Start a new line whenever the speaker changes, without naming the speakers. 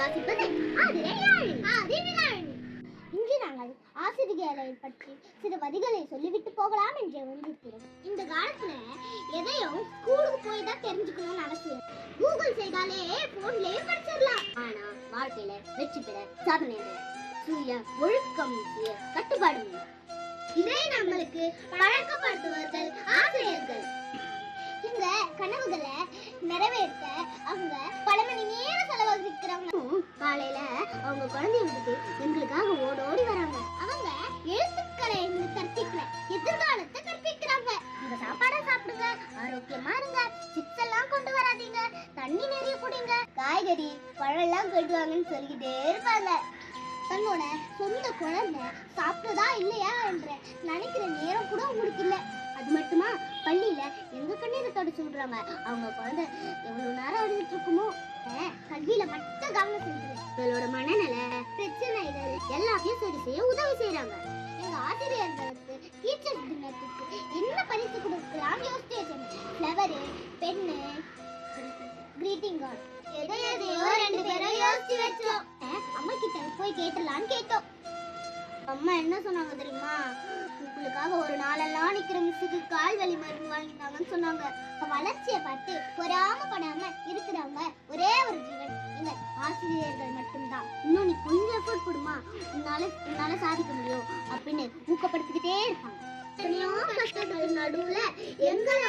வாசிப்பது இன்று நாங்கள் ஆசிரியர்களை பற்றி சில வரிகளை சொல்லிவிட்டு போகலாம் என்று வந்திருக்கிறோம். இந்த காலத்துல எதையும் ஸ்கூலுக்கு போய் தான் தெரிஞ்சுக்கணும்னு அவசியம். கூகுள் செய்தாலே போன்லயே படிச்சிடலாம். ஆனா வாழ்க்கையில வெற்றி பெற சாதனை சுய ஒழுக்கம் கட்டுப்பாடு இதை நம்மளுக்கு பழக்கப்படுத்துவர்கள் ஆசிரியர்கள் அவங்க குழந்தைங்களுக்கு எங்களுக்காக எங்களுக்காக ஓடோடி வராங்க. அவங்க எழுத்துக்களை எங்களுக்கு கற்பிக்கல எதிர்காலத்தை கற்பிக்கிறாங்க. இந்த சாப்பாடை சாப்பிடுங்க ஆரோக்கியமா இருங்க சிப்ஸ் எல்லாம் கொண்டு வராதீங்க தண்ணி நிறைய குடிங்க. காய்கறி பழம் எல்லாம் கொண்டு வாங்கன்னு சொல்லிக்கிட்டே இருப்பாங்க. தன்னோட சொந்த குழந்தை சாப்பிட்டதா இல்லையா என்ற நினைக்கிற நேரம் கூட உங்களுக்கு இல்லை. அது மட்டுமா? பள்ளியில எங்க கண்ணீரை தொடச்சு விடுறாங்க அவங்க குழந்தை எவ்வளவு நேரம் அழுதுட்டு இருக்குமோ? கல்வியில மட்டும் கவனம் செலுத்துது இவளோட மன எல்லாத்தையும் சரி செய்ய உதவி செய்யறாங்க எங்க ஆசிரியர்களுக்கு டீச்சர் தினத்துக்கு என்ன பரிசு கொடுக்கலாம் யோசிச்சு வச்சேன் ஃப்ளவரு பென்னு கிரீட்டிங் கார்டு எதை எதையோ ரெண்டு பேரும் யோசிச்சு வச்சோம். அம்மா கிட்ட போய் கேட்டலான்னு கேட்டோம். அம்மா என்ன சொன்னாங்க தெரியுமா? உங்களுக்காக ஒரு நாளெல்லாம் நிக்கிற மிஸ்ஸுக்கு கால் வலி மருந்து வாங்கிட்டாங்கன்னு சொன்னாங்க. வளர்ச்சியை பார்த்து பொறாம படாம இருக்கிறவங்க ஒரே ஒரு ஜீவன். எங்க ஆசிரியர் இன்னும் நீ கொஞ்சம் எஃபோர்ட் போடுமா? உன்னால உன்னால சாதிக்க முடியும் அப்படின்னு ஊக்கப்படுத்திக்கிட்டே இருப்பாங்க. நடுவுல எங்களை